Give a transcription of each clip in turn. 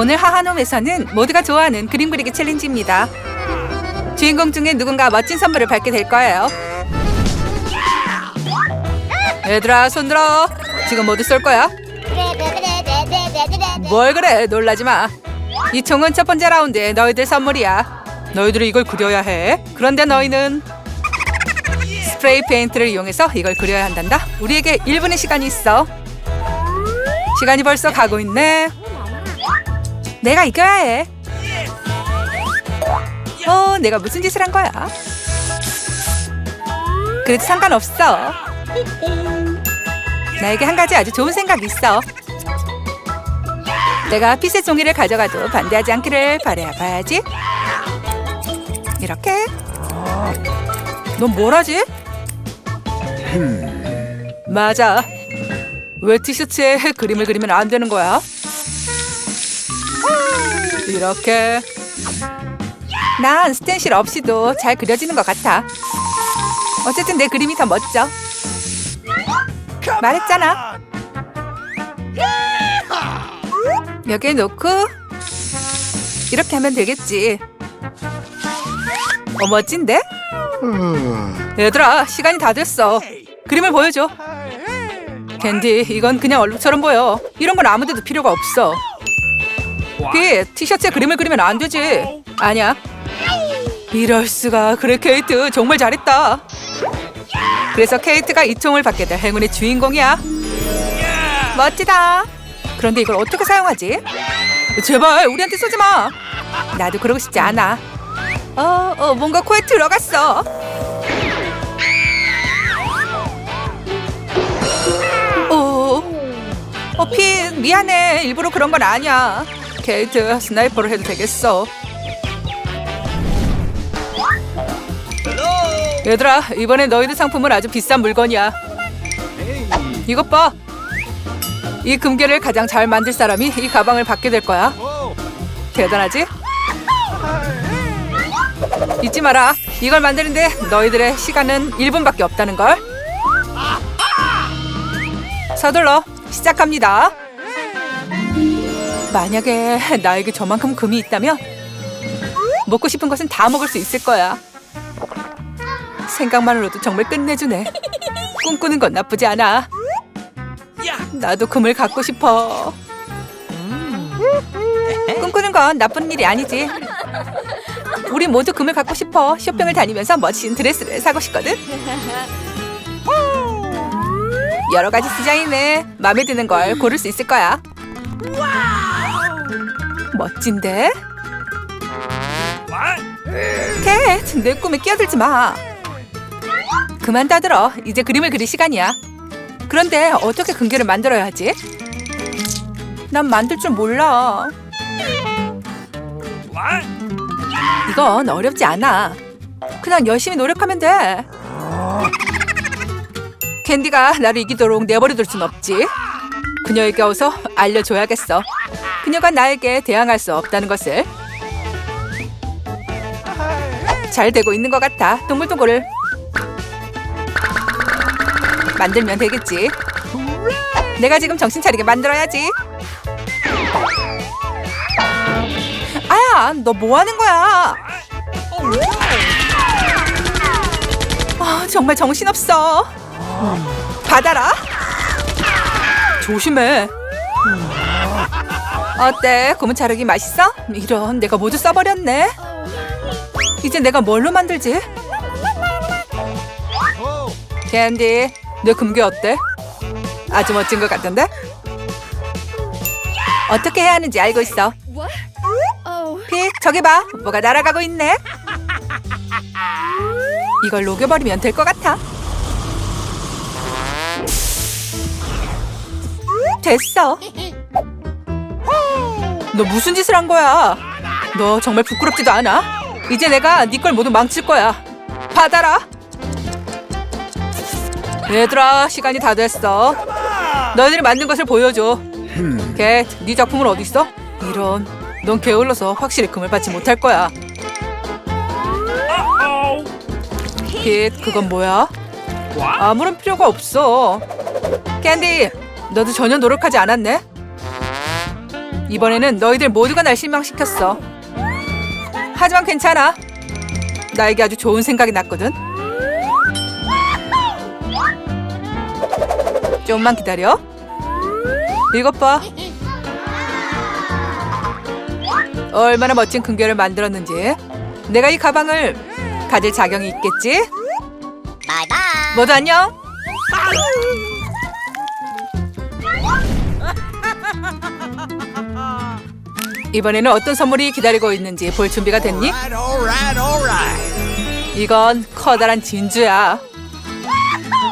오늘 하하놈에서는 모두가 좋아하는 그림 그리기 챌린지입니다. 주인공 중에 누군가 멋진 선물을 받게 될 거예요. 얘들아 손 들어. 지금 모두 쏠 거야. 뭘 그래 놀라지 마. 이 총은 첫 번째 라운드에 너희들 선물이야. 너희들이 이걸 그려야 해. 그런데 너희는 스프레이 페인트를 이용해서 이걸 그려야 한단다. 우리에게 1분의 시간이 있어. 시간이 벌써 가고 있네. 내가 이겨야 해. 어, 내가 무슨 짓을 한 거야? 그래도 상관없어. 나에게 한 가지 아주 좋은 생각이 있어. 내가 피셋 종이를 가져가도 반대하지 않기를 바라봐야지. 이렇게. 넌 뭘 하지? 맞아. 왜 티셔츠에 그림을 그리면 안 되는 거야? 이렇게. 난 스텐실 없이도 잘 그려지는 것 같아. 어쨌든 내 그림이 더 멋져. 말했잖아. 여기에 놓고 이렇게 하면 되겠지. 어 멋진데? 얘들아 시간이 다 됐어. 그림을 보여줘. 캔디 이건 그냥 얼룩처럼 보여. 이런 건 아무 데도 필요가 없어. 피 티셔츠에 그림을 그리면 안 되지. 아니야. 이럴 수가. 그래 케이트 정말 잘했다. 그래서 케이트가 이 총을 받게 될 행운의 주인공이야. 멋지다. 그런데 이걸 어떻게 사용하지? 제발 우리한테 쏘지 마. 나도 그러고 싶지 않아. 어, 어 뭔가 코에 들어갔어. 오, 어, 핏 미안해. 일부러 그런 건 아니야. 케이트 스나이퍼를 해도 되겠어. 얘들아 이번에 너희들 상품은 아주 비싼 물건이야. 이것 봐. 이 금괴를 가장 잘 만들 사람이 이 가방을 받게 될 거야. 대단하지? 잊지 마라. 이걸 만드는데 너희들의 시간은 1분밖에 없다는 걸. 서둘러 시작합니다. 만약에 나에게 저만큼 금이 있다면 먹고 싶은 것은 다 먹을 수 있을 거야. 생각만으로도 정말 끝내주네. 꿈꾸는 건 나쁘지 않아. 나도 금을 갖고 싶어. 꿈꾸는 건 나쁜 일이 아니지. 우리 모두 금을 갖고 싶어. 쇼핑을 다니면서 멋진 드레스를 사고 싶거든. 여러 가지 디자인에 마음에 드는 걸 고를 수 있을 거야. 멋진데? 캣, 내 꿈에 끼어들지 마. 그만 따들어. 이제 그림을 그릴 시간이야. 그런데 어떻게 금괴를 만들어야 하지? 난 만들 줄 몰라. 이건 어렵지 않아. 그냥 열심히 노력하면 돼. 캔디가 나를 이기도록 내버려둘 순 없지. 그녀에게 어서 알려줘야겠어. 그녀가 나에게 대항할 수 없다는 것을. 잘 되고 있는 것 같아. 동글동글을 만들면 되겠지. 내가 지금 정신 차리게 만들어야지. 아야, 너 뭐 하는 거야? 아, 정말 정신 없어. 받아라. 조심해. 어때? 고무 자르기 맛있어? 이런, 내가 모두 써버렸네. 이제 내가 뭘로 만들지? 캔디, 내 금괴 어때? 아주 멋진 것 같던데? 어떻게 해야 하는지 알고 있어. 픽, 저기 봐. 뭐가 날아가고 있네. 이걸 녹여버리면 될 것 같아. 됐어. 너 무슨 짓을 한 거야? 너 정말 부끄럽지도 않아? 이제 내가 네 걸 모두 망칠 거야. 받아라. 얘들아, 시간이 다 됐어. 너희들이 만든 것을 보여줘. 겟, 네 작품은 어디 있어? 이런, 넌 게을러서 확실히 금을 받지 못할 거야. 깃, 그건 뭐야? 아무런 필요가 없어. 캔디, 너도 전혀 노력하지 않았네? 이번에는 너희들 모두가 날 실망시켰어. 하지만 괜찮아. 나에게 아주 좋은 생각이 났거든. 좀만 기다려. 이것 봐. 얼마나 멋진 금괴를 만들었는지. 내가 이 가방을 가질 자격이 있겠지? 모두 안녕. 이번에는 어떤 선물이 기다리고 있는지 볼 준비가 됐니? 이건 커다란 진주야.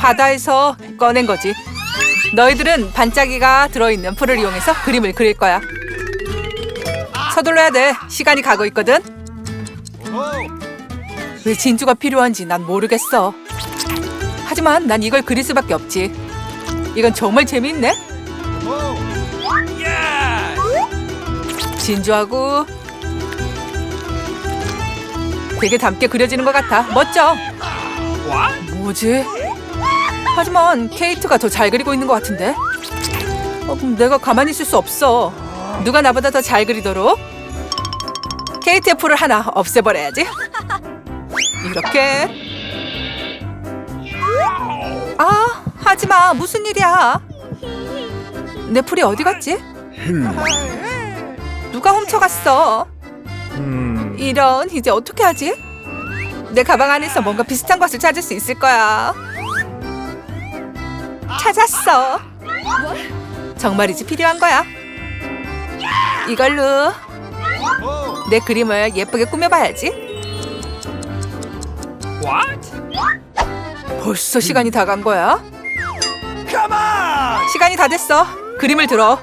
바다에서 꺼낸 거지. 너희들은 반짝이가 들어있는 풀을 이용해서 그림을 그릴 거야. 서둘러야 돼. 시간이 가고 있거든. 왜 진주가 필요한지 난 모르겠어. 하지만 난 이걸 그릴 수밖에 없지. 이건 정말 재미있네. 진주하고 되게 닮게 그려지는 것 같아. 멋져. 뭐지? 하지만 케이트가 더 잘 그리고 있는 것 같은데. 어, 내가 가만히 있을 수 없어. 누가 나보다 더 잘 그리도록 케이트의 풀을 하나 없애버려야지. 이렇게. 아, 하지 마. 무슨 일이야? 내 풀이 어디 갔지? 누가 훔쳐갔어? 이런 이제 어떻게 하지? 내 가방 안에서 뭔가 비슷한 것을 찾을 수 있을 거야. 찾았어. 정말이지 필요한 거야. 이걸로 내 그림을 예쁘게 꾸며봐야지. 벌써 시간이 다 간 거야? 시간이 다 됐어. 그림을 들어.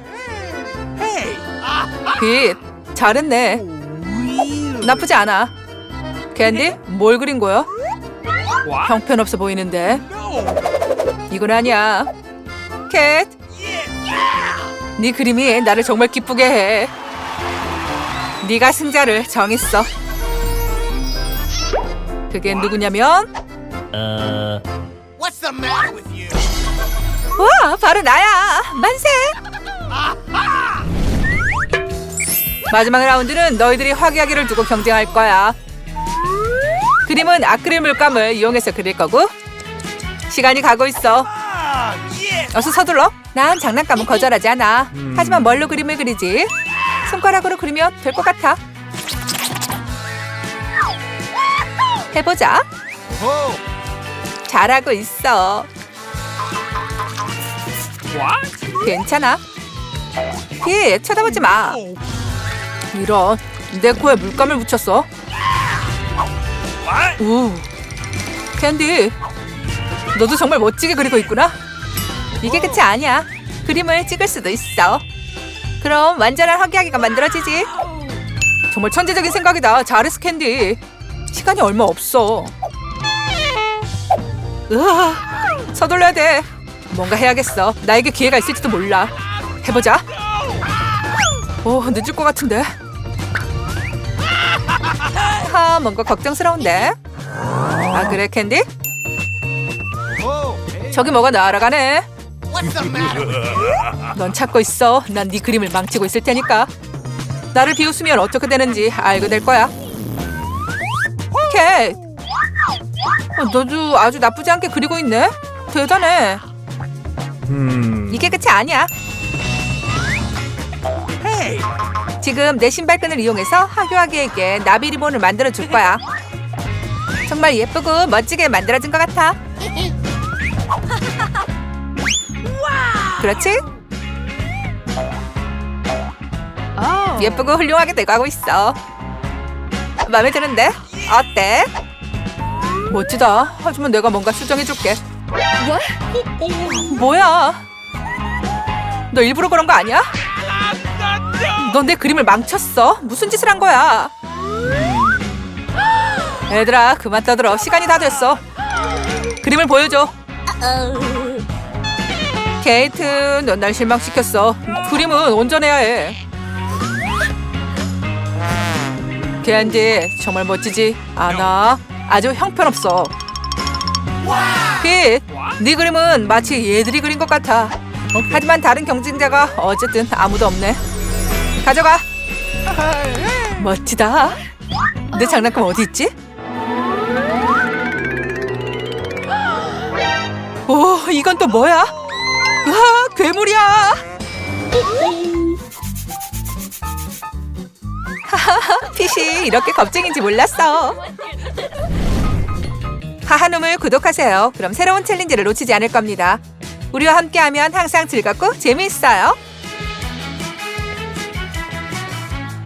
빛, 잘했네. 나쁘지 않아. 캔디, 뭘 그린 거야? 형편없어 보이는데. 이건 아니야. 캣, 네 그림이 나를 정말 기쁘게 해. 네가 승자를 정했어. 그게 누구냐면 you? 와, 바로 나야. 만세. 마지막 라운드는 너희들이 화기하기를 두고 경쟁할 거야. 그림은 아크릴 물감을 이용해서 그릴 거고 시간이 가고 있어. 어서 서둘러. 난 장난감은 거절하지 않아. 하지만 뭘로 그림을 그리지? 손가락으로 그리면 될 것 같아. 해보자. 잘하고 있어. 괜찮아. 빛, 쳐다보지 마. 이런, 내 코에 물감을 묻혔어. 우, 캔디, 너도 정말 멋지게 그리고 있구나. 이게 끝이 아니야. 그림을 찍을 수도 있어. 그럼 완전한 화기하기가 만들어지지. 정말 천재적인 생각이다. 잘했어, 캔디. 시간이 얼마 없어. 으아, 서둘러야 돼. 뭔가 해야겠어. 나에게 기회가 있을지도 몰라. 해보자. 오, 늦을 것 같은데. 하, 뭔가 걱정스러운데. 아, 그래, 캔디? 저기 뭐가 날아가네. 넌 찾고 있어. 난 네 그림을 망치고 있을 테니까. 나를 비웃으면 어떻게 되는지 알게 될 거야. 캣. 어, 너도 아주 나쁘지 않게 그리고 있네. 대단해. 이게 끝이 아니야. 지금 내 신발끈을 이용해서 하교하기에게 나비 리본을 만들어 줄 거야. 정말 예쁘고 멋지게 만들어진 것 같아. 그렇지? 예쁘고 훌륭하게 돼가고 있어. 마음에 드는데? 어때? 멋지다. 하지만 내가 뭔가 수정해줄게. What? 뭐야? 너 일부러 그런 거 아니야? 넌 내 그림을 망쳤어. 무슨 짓을 한 거야? 얘들아, 그만 떠들어. 시간이 다 됐어. 그림을 보여줘. 케이트, 넌 날 실망시켰어. 그림은 온전해야 해. 캔디, 정말 멋지지? 않아. 아주 형편없어. 빛, 네 그림은 마치 얘들이 그린 것 같아. 하지만 다른 경쟁자가 어쨌든 아무도 없네. 가져가. 멋지다. 내 장난감 어디 있지? 오, 이건 또 뭐야? 와, 괴물이야. 하하하, 핏이 이렇게 겁쟁인지 몰랐어. 하하놈을 구독하세요. 그럼 새로운 챌린지를 놓치지 않을 겁니다. 우리와 함께하면 항상 즐겁고 재미있어요.